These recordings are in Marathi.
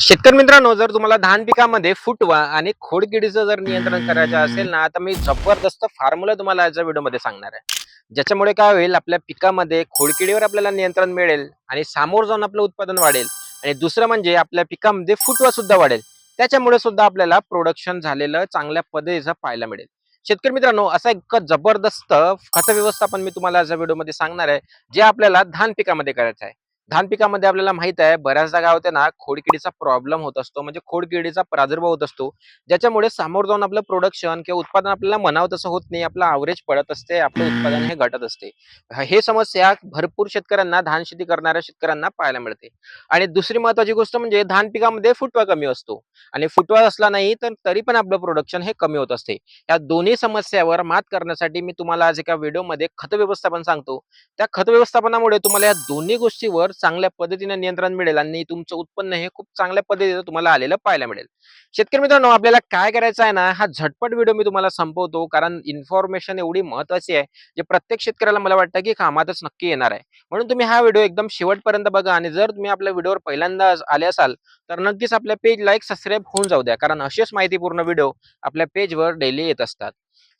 शेतकरी मित्रांनो जर तुम्हाला धान पिकामध्ये फुटवा आणि खोडकिडीचं जर नियंत्रण करायचं असेल ना तर मी जबरदस्त फॉर्म्युला तुम्हाला याच्या व्हिडिओमध्ये सांगणार आहे. ज्याच्यामुळे काय होईल आपल्या पिकामध्ये खोडकिडीवर आपल्याला नियंत्रण मिळेल आणि सामोर जाऊन आपलं उत्पादन वाढेल. आणि दुसरं म्हणजे आपल्या पिकामध्ये फुटवा सुद्धा वाढेल. त्याच्यामुळे सुद्धा आपल्याला प्रोडक्शन झालेलं चांगल्या पद्धतीचं पाहायला मिळेल. शेतकरी मित्रांनो असा एक जबरदस्त खत व्यवस्थापन मी तुम्हाला याच्या व्हिडिओमध्ये सांगणार आहे जे आपल्याला धान पिकामध्ये करायचं आहे. धान पिकामध्ये आपल्याला माहीत आहे बऱ्याचदा काय होते ना खोडकिडीचा प्रॉब्लेम होत असतो. म्हणजे खोडकिडीचा प्रादुर्भाव होत असतो. ज्याच्यामुळे सामोर जाऊन आपलं प्रोडक्शन किंवा उत्पादन आपल्याला म्हणावं तसं होत नाही. आपलं अवरेज पडत असते आपलं उत्पादन हे घटत असते. हे समस्या भरपूर शेतकऱ्यांना धान शेती करणाऱ्या शेतकऱ्यांना पाहायला मिळते. आणि दुसरी महत्वाची गोष्ट म्हणजे धान पिकामध्ये फुटवा कमी असतो. आणि फुटवा असला नाही तर तरी पण आपलं प्रोडक्शन हे कमी होत असते. या दोन्ही समस्यावर मात करण्यासाठी मी तुम्हाला आज एका व्हिडिओमध्ये खत व्यवस्थापन सांगतो. त्या खत व्यवस्थापनामुळे तुम्हाला या दोन्ही गोष्टीवर चांगल्या पद्धतीने नियंत्रण मिळेल आणि तुमचं उत्पन्न हे खूप चांगल्या पद्धतीने तुम्हाला आलेलं पाहायला मिळेल. शेतकरी मित्रांनो आपल्याला काय करायचं आहे ना हा झटपट व्हिडिओ मी तुम्हाला संपवतो कारण इन्फॉर्मेशन एवढी महत्वाची आहे जे प्रत्येक शेतकऱ्याला मला वाटतं की कामातच नक्की येणार आहे. म्हणून तुम्ही हा व्हिडिओ एकदम शेवटपर्यंत बघा आणि जर तुम्ही आपल्या व्हिडिओवर पहिल्यांदा आले असाल तर नक्कीच आपल्या पेज लाईक सबस्क्राईब होऊन जाऊ द्या. कारण असेच माहितीपूर्ण व्हिडिओ आपल्या पेजवर डेली येत असतात.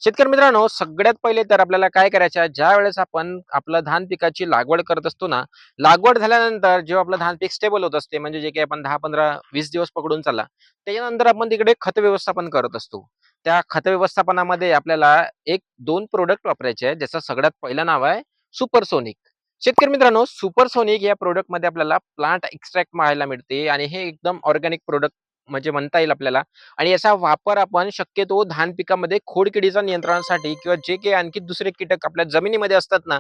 शेतकरी मित्रांनो सगळ्यात पहिले तर आपल्याला काय करायचं ज्या वेळेस आपण आपलं धान पिकाची लागवड करत असतो ना लागवड झाल्यानंतर जेव्हा आपलं धान पीक स्टेबल होत असते म्हणजे जे काही आपण दहा पंधरा वीस दिवस पकडून चालला त्याच्यानंतर आपण तिकडे खत व्यवस्थापन करत असतो. त्या खत व्यवस्थापनामध्ये आपल्याला एक दोन प्रोडक्ट वापरायचे आहे ज्याचं सगळ्यात पहिलं नाव आहे सुपरसोनिक शेतकरी मित्रांनो सुपरसोनिक या प्रोडक्टमध्ये आपल्याला प्लांट एक्स्ट्रॅक्ट पाहायला मिळते आणि हे एकदम ऑर्गॅनिक प्रोडक्ट म्हणजे म्हणता येईल आपल्याला. आणि याचा वापर आपण शक्यतो धान पिकामध्ये खोडकिडीच्या नियंत्रणासाठी किंवा जे काही आणखी दुसरे कीटक आपल्या जमिनीमध्ये असतात ना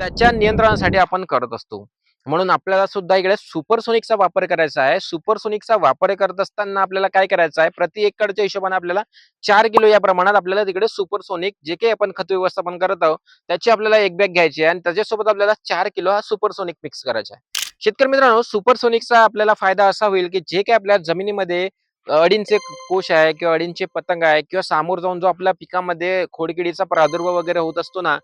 त्याच्या नियंत्रणासाठी आपण करत असतो. म्हणून आपल्याला सुद्धा इकडे सुपरसोनिकचा वापर करायचा आहे. सुपरसोनिकचा वापर करत असताना आपल्याला काय करायचं आहे? प्रति एकरच्या हिशोबाने आपल्याला चार किलो या प्रमाणात आपल्याला तिकडे सुपरसोनिक जे काही आपण खत व्यवस्थापन करत आहोत त्याची आपल्याला एक बॅग घ्यायची आहे आणि त्याच्यासोबत आपल्याला चार किलो हा सुपरसोनिक मिक्स करायचा आहे. शेतकरी मित्रांनो सुपरसोनिकचा आपल्याला फायदा असा होईल की जे काही आपल्या जमिनीमध्ये अडींचे कोश आहे किंवा अडींचे पतंग आहे किंवा सामोर जाऊन जो आपल्या पिकामध्ये खोडकिडीचा प्रादुर्भाव वगैरे होत असतो ना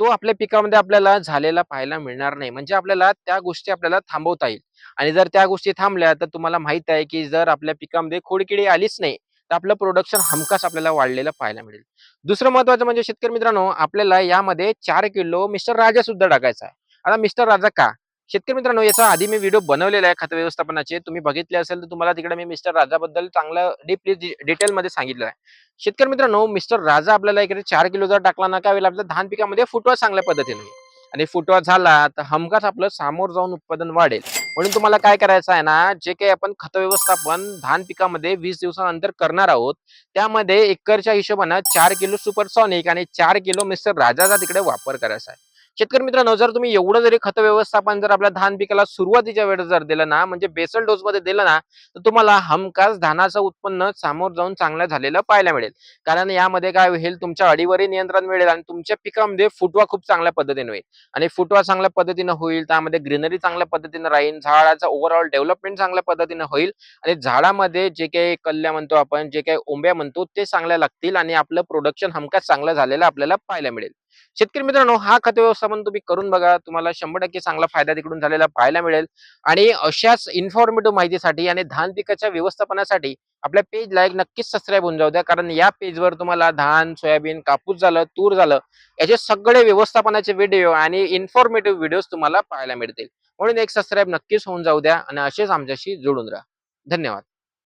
तो आपल्या पिकामध्ये आपल्याला झालेला पाहायला मिळणार नाही. म्हणजे आपल्याला त्या गोष्टी आपल्याला थांबवता येईल. आणि जर त्या गोष्टी थांबल्या तर तुम्हाला माहीत आहे की जर आपल्या पिकामध्ये खोडकिडी आलीच नाही तर आपलं प्रोडक्शन हमखास आपल्याला वाढलेलं पाहायला मिळेल. दुसरं महत्वाचं म्हणजे शेतकरी मित्रांनो आपल्याला यामध्ये चार किलो मिस्टर राजा सुद्धा टाकायचा आहे. आता मिस्टर राजा का? शेतकरी मित्रांनो याचा आधी मी व्हिडिओ बनवलेला आहे खत व्यवस्थापनाचे. तुम्ही बघितले असेल तर तुम्हाला तिकडे मी मिस्टर राजाबद्दल चांगलं डीपली डिटेल मध्ये सांगितलं आहे. शेतकरी मित्रांनो मिस्टर राजा आपल्याला इकडे चार किलो जर टाकला ना काय आपल्या धान पिकामध्ये फुटवा चांगल्या पद्धतीने. आणि फुटवा झाला तर हमखास आपलं सामोर जाऊन उत्पादन वाढेल. म्हणून तुम्हाला काय करायचं आहे ना जे काही आपण खत व्यवस्थापन धान पिकामध्ये वीस दिवसानंतर करणार आहोत त्यामध्ये एकरच्या हिशोबानं चार किलो सुपरसॉनिक आणि चार किलो मिस्टर राजाचा तिकडे वापर करायचा आहे. शेतकरी मित्रांनो जर तुम्ही एवढं जरी खत व्यवस्थापन जर आपल्या धान पिकाला सुरुवातीच्या वेळेस जर दिलं ना म्हणजे बेसल डोस मध्ये दिलं ना तर तुम्हाला हमखास धानाचं उत्पन्न सामोर जाऊन चांगलं झालेलं पाहायला मिळेल. कारण यामध्ये काय होईल तुमच्या अडीवरही नियंत्रण मिळेल आणि तुमच्या पिकामध्ये फुटवा खूप चांगल्या पद्धतीने होईल. आणि फुटवा चांगल्या पद्धतीने होईल त्यामध्ये ग्रीनरी चांगल्या पद्धतीने राहील झाडाचं ओव्हरऑल डेव्हलपमेंट चांगल्या पद्धतीने होईल आणि झाडामध्ये जे काही कल्ल्या म्हणतो आपण जे काही ओंब्या म्हणतो ते चांगल्या लागतील आणि आपलं प्रोडक्शन हमखास चांगलं झालेलं आपल्याला पाहायला मिळेल. शेतकरी मित्रांनो हा खत व्यवस्थापन तुम्ही करून बघा. तुम्हाला शंभर टक्के चांगला फायदा तिकडून झालेला पाहायला मिळेल. आणि अशाच इन्फॉर्मेटिव्ह माहितीसाठी आणि धान पिकाच्या व्यवस्थापनासाठी आपल्या पेजला एक नक्कीच सबस्क्राईब होऊन जाऊ द्या. कारण या पेजवर तुम्हाला धान सोयाबीन कापूस झालं तूर झालं याचे सगळे व्यवस्थापनाचे व्हिडिओ आणि इन्फॉर्मेटिव्ह व्हिडिओ तुम्हाला पाहायला मिळतील. म्हणून एक सबस्क्राईब नक्कीच होऊन जाऊ द्या. आणि असेच आमच्याशी जोडून राहा. धन्यवाद.